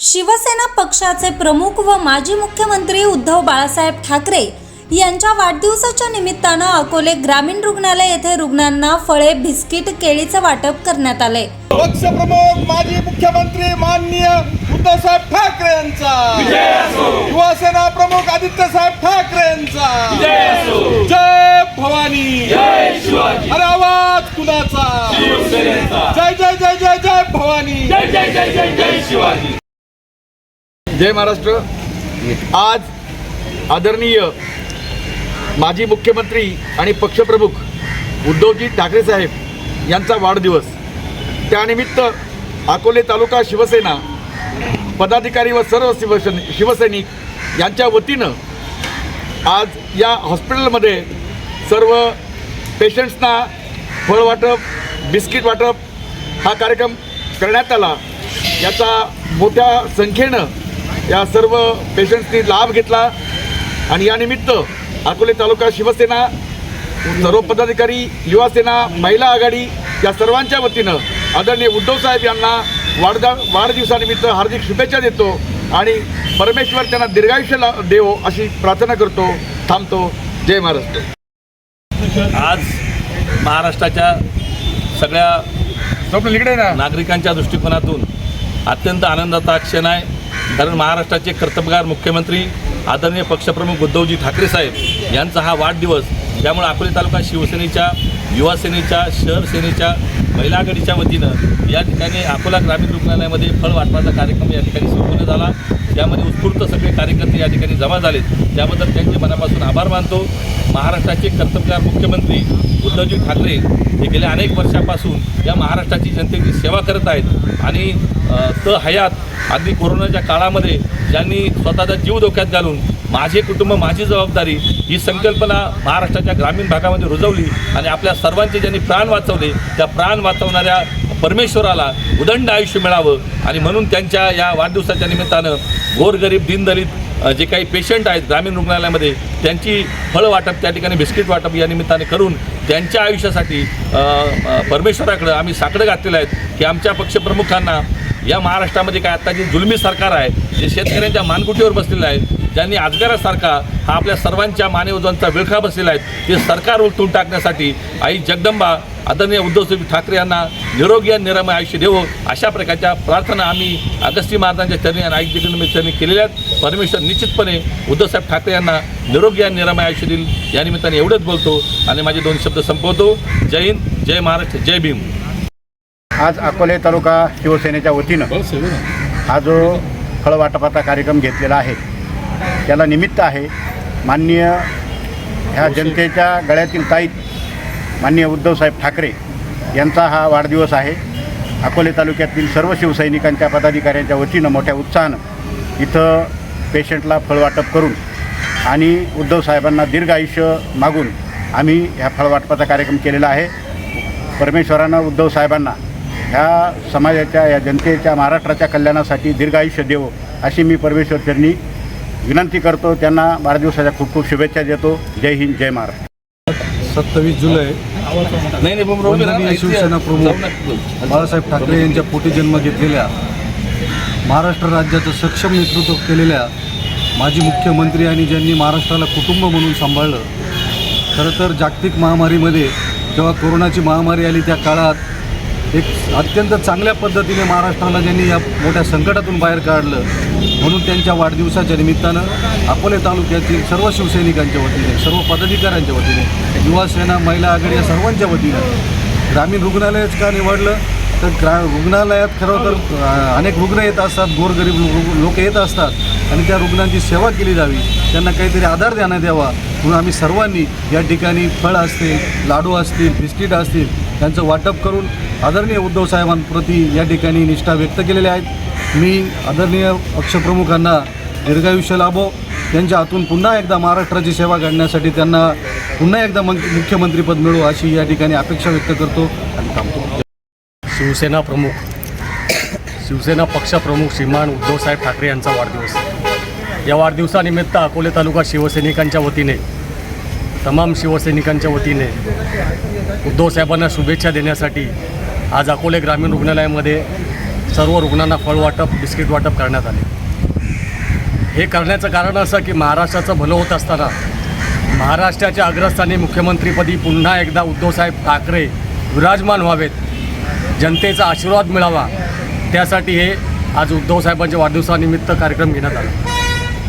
शिवसेना पक्षाचे प्रमुख व माजी मुख्यमंत्री उद्धव बाळासाहेब ठाकरे यांच्या वाढदिवसाच्या निमित्तानं अकोले ग्रामीण रुग्णालय येथे रुग्णांना फळे बिस्किट केळीचं वाटप करण्यात आले पक्षप्रमुख माजी मुख्यमंत्री माननीय उद्धवसाहेब ठाकरे यांचा. युवासेना प्रमुख आदित्यसाहेब ठाकरे यांचा. जय भवानी. अरे आवाज कुणाचा? जय जय जय जय जय भवानी. जय जय महाराष्ट्र. आज आदरणीय माजी मुख्यमंत्री आणि पक्षप्रमुख उद्धवजी ठाकरे साहेब यांचा वाढदिवस. त्यानिमित्त अकोले तालुका शिवसेना पदाधिकारी व सर्व शिवसेन शिवसैनिक यांच्या वतीनं आज या हॉस्पिटलमध्ये सर्व पेशंट्सना फळ वाटप बिस्किट वाटप हा कार्यक्रम करण्यात आला. याचा मोठ्या संख्येनं या सर्व पेशंट्सनी लाभ घेतला आणि यानिमित्त अकोले तालुका शिवसेना सर्व पदाधिकारी युवासेना महिला आघाडी या सर्वांच्या वतीनं आदरणीय उद्धव साहेब यांना वाढदा वाढदिवसानिमित्त हार्दिक शुभेच्छा देतो आणि परमेश्वर त्यांना दीर्घायुष्य ला- देवो अशी प्रार्थना करतो थांबतो. जय महाराष्ट्र. आज महाराष्ट्राच्या सगळ्या स्वप्न इकडे ना? नागरिकांच्या दृष्टिकोनातून अत्यंत आनंदाचा क्षण आहे. कारण महाराष्ट्राचे कर्तबगार मुख्यमंत्री आदरणीय पक्षप्रमुख उद्धवजी ठाकरे साहेब यांचा हा वाढदिवस त्यामुळे अकोले तालुका शिवसेनेच्या युवासेनेच्या शहरसेनेच्या शहर सेनेच्या महिला आघाडीच्या वतीनं या ठिकाणी अकोला ग्रामीण रुग्णालयामध्ये फळ वाटपाचा कार्यक्रम या ठिकाणी सुरू झाला त्यामध्ये उत्स्फूर्त सगळे कार्यकर्ते या ठिकाणी जमा झालेत. त्याबद्दल त्यांचे मनापासून आभार मानतो. महाराष्ट्राचे कर्तबगार मुख्यमंत्री उद्धवजी ठाकरे हे गेल्या अनेक वर्षापासून या महाराष्ट्राची जनतेची सेवा करत आहेत. आणि त हयात अगदी कोरोनाच्या काळामध्ये ज्यांनी स्वतःचा जीव धोक्यात घालून माझे कुटुंब माझी जबाबदारी ही संकल्पना महाराष्ट्राच्या ग्रामीण भागामध्ये रुजवली आणि आपल्या सर्वांचे ज्यांनी प्राण वाचवले त्या प्राण वाचवणाऱ्या परमेश्वराला उदंड आयुष्य मिळावं आणि म्हणून त्यांच्या या वाढदिवसाच्या निमित्तानं गोरगरीब दीनदलित जे काही पेशंट आहेत ग्रामीण रुग्णालयामध्ये त्यांची फळं वाटप त्या ठिकाणी बिस्किट वाटप या निमित्ताने करून त्यांच्या आयुष्यासाठी परमेश्वराकडं आम्ही साकडं घातलेलं आहेत की आमच्या पक्षप्रमुखांना या महाराष्ट्रामध्ये काय आता जे जुलमी सरकार आहे जे शेतकऱ्यांच्या मानकुटीवर बसलेलं आहे ज्यांनी आजगारासारखा हा आपल्या सर्वांच्या मानेवजांचा विळखा बसलेला आहे ते सरकार उलटून टाकण्यासाठी आई जगदंबा आदरणीय उद्धवसाहेब ठाकरे यांना निरोगी आणि निरामय आयुष्य देवो अशा प्रकारच्या प्रार्थना आम्ही अगस्ती महाराजांच्या चरणी आणि आई जगदंबे चरणी केलेल्या आहेत. परमेश्वर निश्चितपणे उद्धवसाहेब ठाकरे यांना निरोगी आणि निरामय आयुष्य देईल. या निमित्ताने एवढंच बोलतो आणि माझे दोन शब्द संपवतो. जय हिंद जय महाराष्ट्र जय भीम. आज अकोले तालुका शिवसेनेच्या वतीनं हा जो फळवाटपाचा कार्यक्रम घेतलेला आहे त्याला निमित्त आहे माननीय ह्या जनतेच्या गळ्यातील ताईत माननीय उद्धवसाहेब ठाकरे यांचा हा वाढदिवस आहे. अकोले तालुक्यातील सर्व शिवसैनिकांच्या पदाधिकाऱ्यांच्या वतीनं मोठ्या उत्साहानं इथं पेशंटला फळवाटप करून आणि उद्धव साहेबांना दीर्घ आयुष्य मागून आम्ही ह्या फळवाटपाचा कार्यक्रम केलेला आहे. परमेश्वरानं उद्धव साहेबांना ह्या समाजाच्या या जनतेच्या महाराष्ट्राच्या कल्याणासाठी दीर्घ आयुष्य देवो अशी मी परमेश्वर चरणी विनंती करतो. त्यांना वाढदिवसाच्या खूप खूप शुभेच्छा देतो. जय हिंद जय महाराष्ट्र. सत्तावीस जुलै नाही शिवसेना प्रमुख बाळासाहेब ठाकरे यांच्या पोटी जन्म घेतलेल्या महाराष्ट्र राज्याचं सक्षम नेतृत्व केलेल्या माजी मुख्यमंत्री आणि ज्यांनी महाराष्ट्राला कुटुंब म्हणून सांभाळलं खरं तर जागतिक महामारीमध्ये जेव्हा कोरोनाची महामारी आली त्या काळात एक अत्यंत चांगल्या पद्धतीने महाराष्ट्राला ज्यांनी या मोठ्या संकटातून बाहेर काढलं म्हणून त्यांच्या वाढदिवसाच्या निमित्तानं अकोले तालुक्यातील सर्व शिवसैनिकांच्या वतीने सर्व पदाधिकाऱ्यांच्या वतीने युवासेना महिला आघाडी या सर्वांच्या वतीनं ग्रामीण रुग्णालयच का निवडलं? तर ग्रा रुग्णालयात खरं तर अनेक रुग्ण येत असतात गोरगरीब लोक येत असतात आणि त्या रुग्णांची सेवा केली जावी. त्यांना काहीतरी आधार देण्यात यावा म्हणून आम्ही सर्वांनी या ठिकाणी फळ असतील लाडू असतील बिस्किट असतील त्यांचं वाटप करून आदरणीय उद्धव साहेबांप्रती या ठिकाणी निष्ठा व्यक्त केलेल्या आहेत मी आदरणीय पक्षप्रमुखांना दीर्घायुष्य लाभो त्यांच्या हातून पुन्हा एकदा महाराष्ट्राची सेवा घडण्यासाठी त्यांना पुन्हा एकदा मं मुख्यमंत्रीपद मिळू अशी या ठिकाणी अपेक्षा व्यक्त करतो आणि थांबतो शिवसेना प्रमुख शिवसेना पक्षप्रमुख श्रीमान उद्धवसाहेब ठाकरे यांचा वाढदिवस. या वाढदिवसानिमित्त अकोले तालुका शिवसैनिकांच्या वतीने तमाम शिवसैनिकांच्या वतीने उद्धवसाहेबांना शुभेच्छा देण्यासाठी आज अकोले ग्रामीण रुग्णालयामध्ये सर्व रुग्णांना फळ वाटप बिस्किट वाटप करण्यात आले. हे करण्याचं कारण असं की महाराष्ट्राचं भलं होत असताना महाराष्ट्राच्या अग्रस्थानी मुख्यमंत्रीपदी पुन्हा एकदा उद्धवसाहेब ठाकरे विराजमान व्हावेत जनतेचा आशीर्वाद मिळावा त्यासाठी हे आज उद्धवसाहेबांच्या वाढदिवसानिमित्त कार्यक्रम घेण्यात आला.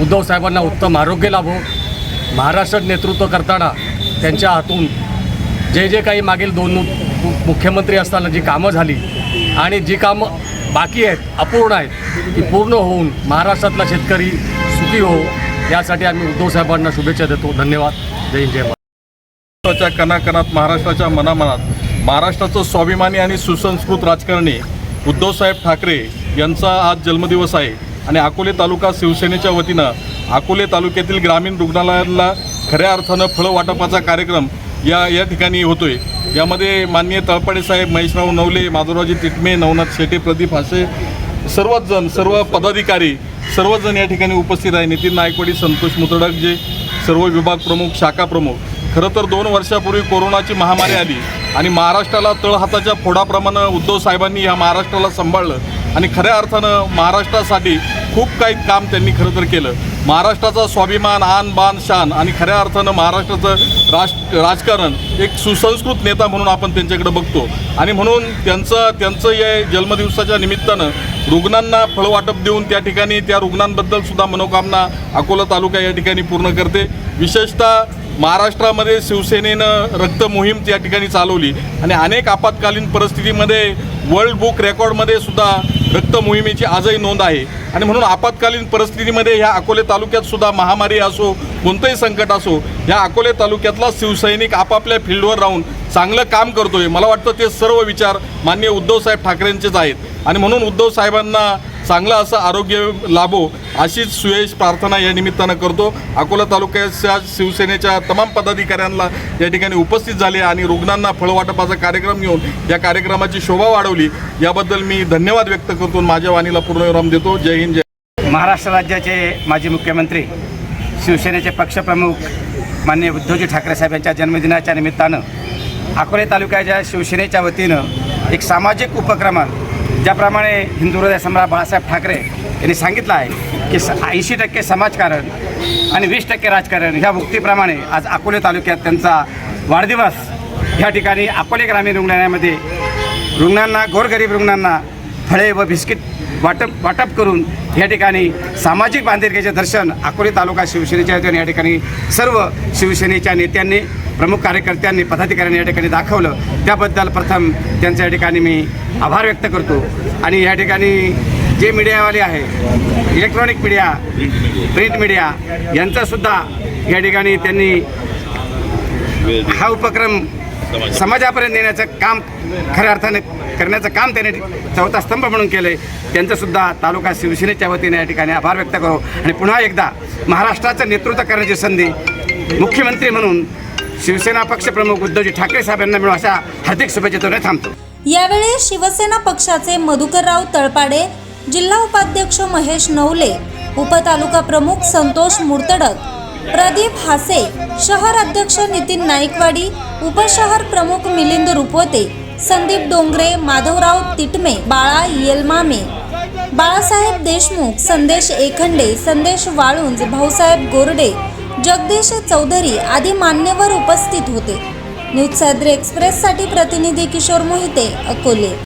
उद्धवसाहेबांना उत्तम आरोग्य लाभो महाराष्ट्रात नेतृत्व करताना त्यांच्या हातून जे जे काही मागील दोन मुख्यमंत्री असताना जी कामं झाली आणि जी कामं बाकी आहेत अपूर्ण आहेत ती पूर्ण होऊन महाराष्ट्रातला शेतकरी सुखी हो यासाठी आम्ही उद्धवसाहेबांना शुभेच्छा देतो. धन्यवाद. जय जय महाराष्ट्राच्या कणाकणात महाराष्ट्राच्या मनामनात महाराष्ट्राचं स्वाभिमानी आणि सुसंस्कृत राजकारणी उद्धवसाहेब ठाकरे यांचा आज जन्मदिवस आहे. आणि अकोले तालुका शिवसेनेच्या वतीनं अकोले तालुक्यातील ग्रामीण रुग्णालयाला खऱ्या अर्थानं फळं वाटपाचा कार्यक्रम या या ठिकाणी होतोय. यामध्ये माननीय तळपाडे साहेब महेशराव नवले माधवरावजी तिटमे नवनाथ शेटे प्रदीप हासे सर्वच जण सर्व पदाधिकारी सर्वजण या ठिकाणी उपस्थित आहे. नितीन नायकवाडी संतोष मुतडक जे सर्व विभाग प्रमुख शाखा प्रमुख. खरं तर दोन वर्षापूर्वी कोरोनाची महामारी आली आणि महाराष्ट्राला तळहाताच्या फोडाप्रमाणे उद्धव साहेबांनी या महाराष्ट्राला सांभाळलं आणि खऱ्या अर्थानं महाराष्ट्रासाठी खूप काही काम त्यांनी खरं तर केलं. महाराष्ट्राचा स्वाभिमान आन बान शान आणि खऱ्या अर्थानं महाराष्ट्राचं राज राजकारण एक सुसंस्कृत नेता म्हणून आपण त्यांच्याकडे बघतो. आणि म्हणून त्यांचं त्यांचं या जन्मदिवसाच्या निमित्तानं रुग्णांना फळवाटप देऊन त्या ठिकाणी त्या रुग्णांबद्दल सुद्धा मनोकामना अकोला तालुका या ठिकाणी पूर्ण करते. विशेषतः महाराष्ट्रामध्ये शिवसेनेनं रक्त मोहीम त्या ठिकाणी चालवली. आणि अनेक आपत्कालीन परिस्थितीमध्ये वर्ल्ड बुक रेकॉर्डमध्ये सुद्धा रक्त मोहिमेची आजही नोंद आहे. आणि म्हणून आपत्कालीन परिस्थितीमध्ये ह्या अकोले तालुक्यात सुद्धा महामारी असो कोणतंही संकट असो ह्या अकोले तालुक्यातला शिवसैनिक आपापल्या फील्डवर राहून चांगलं काम करतोय. मला वाटतं ते सर्व विचार माननीय उद्धवसाहेब ठाकरेंचेच आहेत. आणि म्हणून उद्धव साहेबांना चांगलं असं आरोग्य लाभो अशीच सुयश प्रार्थना या निमित्तानं करतो. अकोला तालुक्याच्या शिवसेनेच्या तमाम पदाधिकाऱ्यांना या ठिकाणी उपस्थित झाले आणि रुग्णांना फळवाटपाचा कार्यक्रम घेऊन या कार्यक्रमाची शोभा वाढवली. याबद्दल मी धन्यवाद व्यक्त करतो माझ्या वाणीला पूर्णविराम देतो. जय हिंद जय महाराष्ट्र राज्याचे माजी मुख्यमंत्री शिवसेनेचे पक्षप्रमुख माननीय उद्धवजी ठाकरे साहेब यांच्या जन्मदिनाच्या निमित्तानं अकोले तालुक्याच्या शिवसेनेच्या वतीनं एक सामाजिक उपक्रमात ज्याप्रमाणे हिंदू हृदय सम्राट बाळासाहेब ठाकरे यांनी सांगितलं आहे की ऐंशी टक्के समाजकारण आणि वीस टक्के राजकारण ह्या उक्तीप्रमाणे आज अकोले तालुक्यात त्यांचा वाढदिवस ह्या ठिकाणी अकोले ग्रामीण रुग्णालयामध्ये रुग्णांना गोरगरीब रुग्णांना फळे व बिस्किट वाटप वाटप करून या ठिकाणी सामाजिक बांधिलकीचे दर्शन अकोले तालुका शिवसेनेच्या वतीने या ठिकाणी सर्व शिवसेनेच्या नेत्यांनी प्रमुख कार्यकर्त्यांनी पदाधिकाऱ्यांनी या ठिकाणी दाखवलं. त्याबद्दल प्रथम त्यांच्या या ठिकाणी मी आभार व्यक्त करतो. आणि या ठिकाणी जे मीडियावाले आहे इलेक्ट्रॉनिक मीडिया प्रिंट मीडिया यांचासुद्धा या ठिकाणी त्यांनी हा उपक्रम समाजापर्यंत. नेण्याचं काम खऱ्या अर्थाने करण्याचं काम त्याने चौथा स्तंभ म्हणून केलं आहे त्यांचंसुद्धा तालुका शिवसेनेच्या वतीने या ठिकाणी आभार व्यक्त करू. आणि पुन्हा एकदा महाराष्ट्राचं नेतृत्व करण्याची संधी मुख्यमंत्री म्हणून शिवसेना पक्षप्रमुख उद्धवजी ठाकरे साहेब यांना मिळून अशा हार्दिक शुभेच्छेतून थांबतो. यावेळी शिवसेना पक्षाचे मधुकरराव तळपाडे जिल्हा उपाध्यक्ष महेश नवले उपतालुका प्रमुख संतोष मुर्तडक प्रदीप हासे शहर अध्यक्ष नितीन नाईकवाडी उपशहर प्रमुख मिलिंद रुपोते संदीप डोंगरे माधवराव तिटमे बाळा येलमामे बाळासाहेब देशमुख संदेश एखंडे संदेश वाळुंज भाऊसाहेब गोरडे जगदीश चौधरी आदी मान्यवर उपस्थित होते. न्यूज सद्रे एक्सप्रेससाठी प्रतिनिधी किशोर मोहिते अकोले.